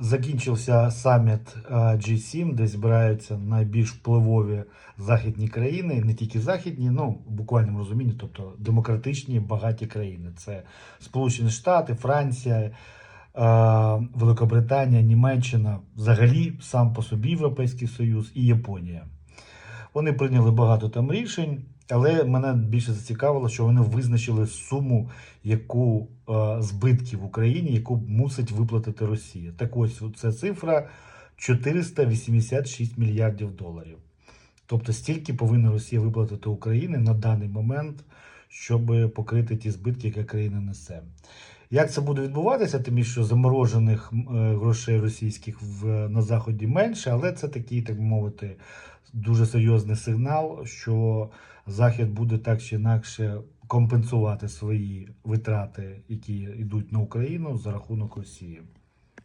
Закінчився саміт е, G7, де збираються найбільш впливові західні країни, не тільки західні, ну в буквальному розумінні, тобто демократичні багаті країни. Це Сполучені Штати, Франція, е, Великобританія, Німеччина, взагалі сам по собі Європейський Союз і Японія. Вони прийняли багато там рішень, але мене більше зацікавило, що вони визначили суму, яку е, збитків в Україні, яку мусить виплатити Росія. Так ось це цифра 486 мільярдів доларів. Тобто стільки повинна Росія виплатити Україні на даний момент, щоб покрити ті збитки, які країна несе. Як це буде відбуватися, тим що заморожених е, грошей російських в, на заході менше, але це такий, так би мовити, дуже серйозний сигнал, що Захід буде так чи інакше компенсувати свої витрати, які йдуть на Україну за рахунок Росії.